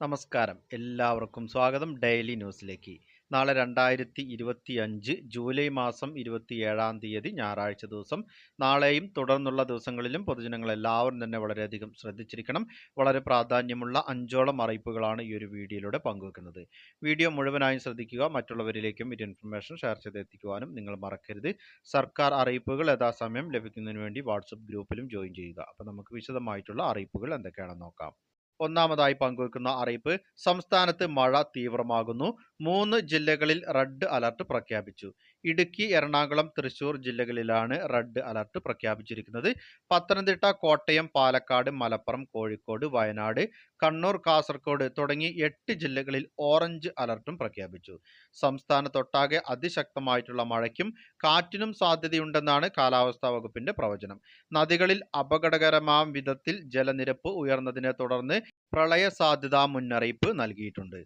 നമസ്കാരം. എല്ലാവർക്കും സ്വാഗതം ഡെയിലി ന്യൂസിലേക്ക്. നാളെ രണ്ടായിരത്തി ഇരുപത്തി അഞ്ച് ജൂലൈ മാസം ഇരുപത്തിയേഴാം തീയതി ഞായറാഴ്ച ദിവസം. നാളെയും തുടർന്നുള്ള ദിവസങ്ങളിലും പൊതുജനങ്ങൾ എല്ലാവരും തന്നെ വളരെയധികം ശ്രദ്ധിച്ചിരിക്കണം. വളരെ പ്രാധാന്യമുള്ള അഞ്ചോളം അറിയിപ്പുകളാണ് ഈ ഒരു വീഡിയോയിലൂടെ പങ്കുവെക്കുന്നത്. വീഡിയോ മുഴുവനായും ശ്രദ്ധിക്കുക മറ്റുള്ളവരിലേക്കും ഇത് ഇൻഫർമേഷൻ ഷെയർ ചെയ്തെത്തിക്കുവാനും നിങ്ങൾ മറക്കരുത്. സർക്കാർ അറിയിപ്പുകൾ യഥാസമയം ലഭിക്കുന്നതിന് വേണ്ടി വാട്സപ്പ് ഗ്രൂപ്പിലും ജോയിൻ ചെയ്യുക. അപ്പോൾ നമുക്ക് വിശദമായിട്ടുള്ള അറിയിപ്പുകൾ എന്തൊക്കെയാണെന്ന് നോക്കാം. ഒന്നാമതായി പങ്കുവെക്കുന്ന അറിയിപ്പ് സംസ്ഥാനത്ത് മഴ തീവ്രമാകുന്നു. മൂന്ന് ജില്ലകളിൽ റെഡ് അലർട്ട് പ്രഖ്യാപിച്ചു. ഇടുക്കി എറണാകുളം തൃശൂർ ജില്ലകളിലാണ് റെഡ് അലർട്ട് പ്രഖ്യാപിച്ചിരിക്കുന്നത്. പത്തനംതിട്ട കോട്ടയം പാലക്കാട് മലപ്പുറം കോഴിക്കോട് വയനാട് കണ്ണൂർ കാസർഗോഡ് തുടങ്ങി എട്ട് ജില്ലകളിൽ ഓറഞ്ച് അലർട്ടും പ്രഖ്യാപിച്ചു. സംസ്ഥാനത്തൊട്ടാകെ അതിശക്തമായിട്ടുള്ള മഴയ്ക്കും കാറ്റിനും സാധ്യതയുണ്ടെന്നാണ് കാലാവസ്ഥാ വകുപ്പിന്റെ പ്രവചനം. നദികളിൽ അപകടകരമാം വിധത്തിൽ ജലനിരപ്പ് ഉയർന്നതിനെ തുടർന്ന് പ്രളയ സാധ്യതാ മുന്നറിയിപ്പ് നൽകിയിട്ടുണ്ട്.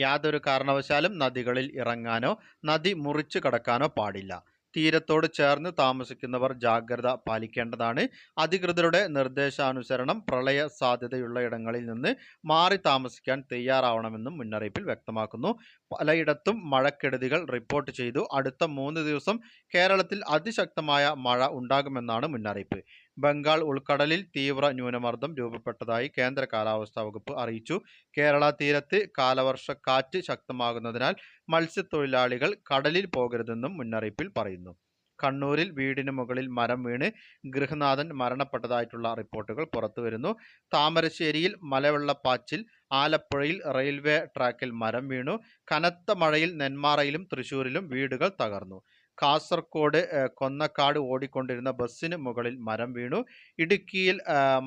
യാതൊരു കാരണവശാലും നദികളിൽ ഇറങ്ങാനോ നദി മുറിച്ചു കടക്കാനോ പാടില്ല. തീരത്തോട് ചേർന്ന് താമസിക്കുന്നവർ ജാഗ്രത പാലിക്കേണ്ടതാണ്. അധികൃതരുടെ നിർദ്ദേശാനുസരണം പ്രളയ സാധ്യതയുള്ള ഇടങ്ങളിൽ നിന്ന് മാറി താമസിക്കാൻ തയ്യാറാവണമെന്നും മുന്നറിയിപ്പിൽ വ്യക്തമാക്കുന്നു. പലയിടത്തും മഴക്കെടുതികൾ റിപ്പോർട്ട് ചെയ്തു. അടുത്ത മൂന്ന് ദിവസം കേരളത്തിൽ അതിശക്തമായ മഴ ഉണ്ടാകുമെന്നാണ് മുന്നറിയിപ്പ്. ബംഗാൾ ഉൾക്കടലിൽ തീവ്ര ന്യൂനമർദ്ദം രൂപപ്പെട്ടതായി കേന്ദ്ര കാലാവസ്ഥാ വകുപ്പ് അറിയിച്ചു. കേരള തീരത്ത് കാലവർഷക്കാറ്റ് ശക്തമാകുന്നതിനാൽ മത്സ്യത്തൊഴിലാളികൾ കടലിൽ പോകരുതെന്നും മുന്നറിയിപ്പിൽ പറയുന്നു. കണ്ണൂരിൽ വീടിന് മുകളിൽ മരം വീണ് ഗൃഹനാഥൻ മരണപ്പെട്ടതായിട്ടുള്ള റിപ്പോർട്ടുകൾ പുറത്തുവരുന്നു. താമരശ്ശേരിയിൽ മലവെള്ളപ്പാച്ചിൽ ആലപ്പുഴയിൽ റെയിൽവേ ട്രാക്കിൽ മരം വീണു. കനത്ത മഴയിൽ നെന്മാറയിലും തൃശൂരിലും വീടുകൾ തകർന്നു. കാസർഗോഡ് കൊന്നക്കാട് ഓടിക്കൊണ്ടിരുന്ന ബസ്സിന് മുകളിൽ മരം വീണു. ഇടുക്കിയിൽ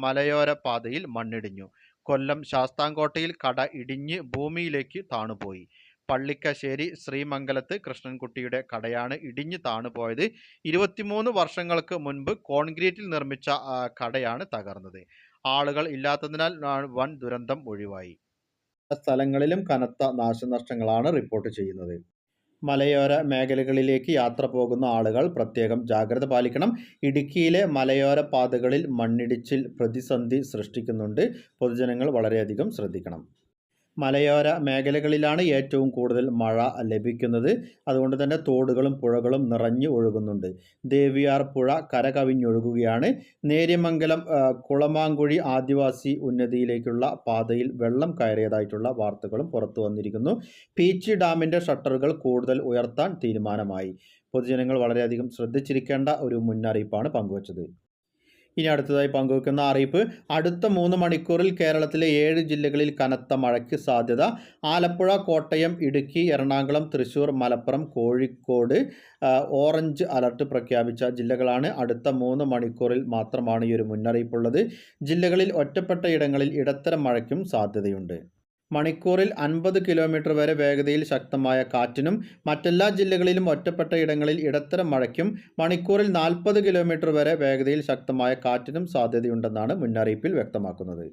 മലയോര പാതയിൽ മണ്ണിടിഞ്ഞു. കൊല്ലം ശാസ്താംകോട്ടയിൽ കട ഇടിഞ്ഞ് ഭൂമിയിലേക്ക് താണുപോയി. പള്ളിക്കശ്ശേരി ശ്രീമംഗലത്ത് കൃഷ്ണൻകുട്ടിയുടെ കടയാണ് ഇടിഞ്ഞ് താണുപോയത്. ഇരുപത്തിമൂന്ന് വർഷങ്ങൾക്ക് മുൻപ് കോൺക്രീറ്റിൽ നിർമ്മിച്ച കടയാണ് തകർന്നത്. ആളുകൾ ഇല്ലാത്തതിനാൽ വൻ ദുരന്തം ഒഴിവായി. സ്ഥലങ്ങളിലും കനത്ത നാശനഷ്ടങ്ങളാണ് റിപ്പോർട്ട് ചെയ്യുന്നത്. മലയോര മേഖലകളിലേക്ക് യാത്ര പോകുന്ന ആളുകൾ പ്രത്യേകം ജാഗ്രത പാലിക്കണം. ഇടുക്കിയിലെ മലയോര പാതകളിൽ മണ്ണിടിച്ചിൽ പ്രതിസന്ധി സൃഷ്ടിക്കുന്നുണ്ട്. പൊതുജനങ്ങൾ വളരെയധികം ശ്രദ്ധിക്കണം. മലയോര മേഖലകളിലാണ് ഏറ്റവും കൂടുതൽ മഴ ലഭിക്കുന്നത്. അതുകൊണ്ട് തന്നെ തോടുകളും പുഴകളും നിറഞ്ഞു ഒഴുകുന്നുണ്ട്. ദേവിയാർ പുഴ കരകവിഞ്ഞൊഴുകുകയാണ്. നേര്യമംഗലം കുളമാങ്കുഴി ആദിവാസി ഉന്നതിയിലേക്കുള്ള പാതയിൽ വെള്ളം കയറിയതായിട്ടുള്ള വാർത്തകളും പുറത്തു വന്നിരിക്കുന്നു. പീച്ച് ഡാമിന്റെ ഷട്ടറുകൾ കൂടുതൽ ഉയർത്താൻ തീരുമാനമായി. പൊതുജനങ്ങൾ വളരെയധികം ശ്രദ്ധിച്ചിരിക്കേണ്ട ഒരു മുന്നറിയിപ്പാണ് പങ്കുവച്ചത്. ഇനി അടുത്തതായി പങ്കുവെക്കുന്ന അറിയിപ്പ്. അടുത്ത മൂന്ന് മണിക്കൂറിൽ കേരളത്തിലെ ഏഴ് ജില്ലകളിൽ കനത്ത മഴയ്ക്ക് സാധ്യത. ആലപ്പുഴ കോട്ടയം ഇടുക്കി എറണാകുളം തൃശൂർ മലപ്പുറം കോഴിക്കോട് ഓറഞ്ച് അലർട്ട് പ്രഖ്യാപിച്ച ജില്ലകളാണ് അടുത്ത മൂന്ന് മണിക്കൂറിൽ മാത്രമാണ് ഈ ഒരു മുന്നറിയിപ്പുള്ളത്. ജില്ലകളിൽ ഒറ്റപ്പെട്ട ഇടങ്ങളിൽ ഇടത്തരം മഴയ്ക്കും സാധ്യതയുണ്ട്. മണിക്കൂറിൽ അൻപത് കിലോമീറ്റർ വരെ വേഗതയിൽ ശക്തമായ കാറ്റിനും മറ്റെല്ലാ ജില്ലകളിലും ഒറ്റപ്പെട്ട ഇടങ്ങളിൽ ഇടത്തരം മഴയ്ക്കും മണിക്കൂറിൽ നാൽപ്പത് കിലോമീറ്റർ വരെ വേഗതയിൽ ശക്തമായ കാറ്റിനും സാധ്യതയുണ്ടെന്നാണ് മുന്നറിയിപ്പിൽ വ്യക്തമാക്കുന്നത്.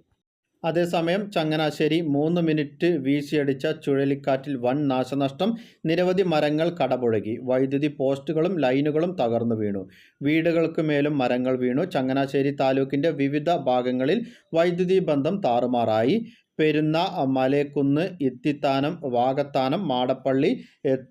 അതേസമയം ചങ്ങനാശ്ശേരി മൂന്ന് മിനിറ്റ് വീശിയടിച്ച ചുഴലിക്കാറ്റിൽ വൻ നാശനഷ്ടം നിരവധി മരങ്ങൾ കടപുഴകി വൈദ്യുതി പോസ്റ്റുകളും ലൈനുകളും തകർന്നു വീണു. വീടുകൾക്ക് മേലും മരങ്ങൾ വീണു. ചങ്ങനാശ്ശേരി താലൂക്കിന്റെ വിവിധ ഭാഗങ്ങളിൽ വൈദ്യുതി ബന്ധം താറുമാറായി. പെരുന്ന മലേക്കുന്ന് ഇത്തിത്താനം വാകത്താനം മാടപ്പള്ളി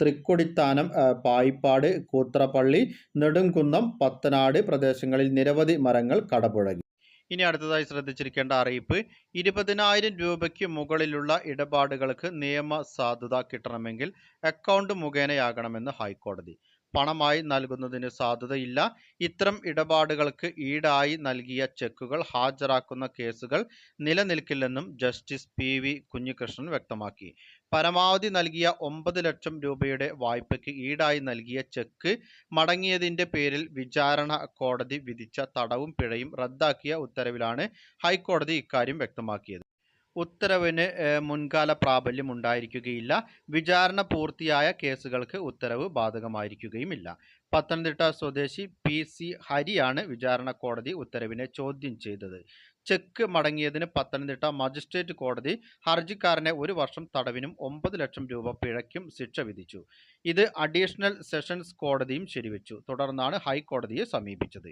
തൃക്കൊടിത്താനം പായിപ്പാട് കൂത്രപ്പള്ളി നെടുംകുന്നം പത്തനാട് പ്രദേശങ്ങളിൽ നിരവധി മരങ്ങൾ കടപുഴകി. ഇനി അടുത്തതായി ശ്രദ്ധിച്ചിരിക്കേണ്ട അറിയിപ്പ് ഇരുപതിനായിരം രൂപയ്ക്ക് മുകളിലുള്ള ഇടപാടുകൾക്ക് നിയമ സാധുത കിട്ടണമെങ്കിൽ അക്കൗണ്ട് മുഖേനയാകണമെന്ന് ഹൈക്കോടതി. പണമായി നൽകുന്നതിന് സാധ്യതയില്ല ഇത്തരം ഇടപാടുകൾക്ക് ഈടായി നൽകിയ ചെക്കുകൾ ഹാജരാക്കുന്ന കേസുകൾ നിലനിൽക്കില്ലെന്നും ജസ്റ്റിസ് പി വി കുഞ്ഞികൃഷ്ണൻ വ്യക്തമാക്കി. പരമാവധി നൽകിയ ഒമ്പത് ലക്ഷം രൂപയുടെ വായ്പയ്ക്ക് ഈടായി നൽകിയ ചെക്ക് മടങ്ങിയതിന്റെ പേരിൽ വിചാരണ കോടതി വിധിച്ച തടവും പിഴയും റദ്ദാക്കിയ ഉത്തരവിലാണ് ഹൈക്കോടതി ഇക്കാര്യം വ്യക്തമാക്കിയത്. ഉത്തരവിന് മുൻകാല പ്രാബല്യം ഉണ്ടായിരിക്കുകയില്ല വിചാരണ പൂർത്തിയായ കേസുകൾക്ക് ഉത്തരവ് ബാധകമായിരിക്കുകയുമില്ല. പത്തനംതിട്ട സ്വദേശി പി സി ഹരിയാണ് വിചാരണ കോടതി ഉത്തരവിനെ ചോദ്യം ചെയ്തത്. ചെക്ക് മടങ്ങിയതിന് പത്തനംതിട്ട മജിസ്ട്രേറ്റ് കോടതി ഹർജിക്കാരനെ ഒരു വർഷം തടവിനും ഒമ്പത് ലക്ഷം രൂപ പിഴയ്ക്കും ശിക്ഷ വിധിച്ചു. ഇത് അഡീഷണൽ സെഷൻസ് കോടതിയും ശരിവെച്ചു. തുടർന്നാണ് ഹൈക്കോടതിയെ സമീപിച്ചത്.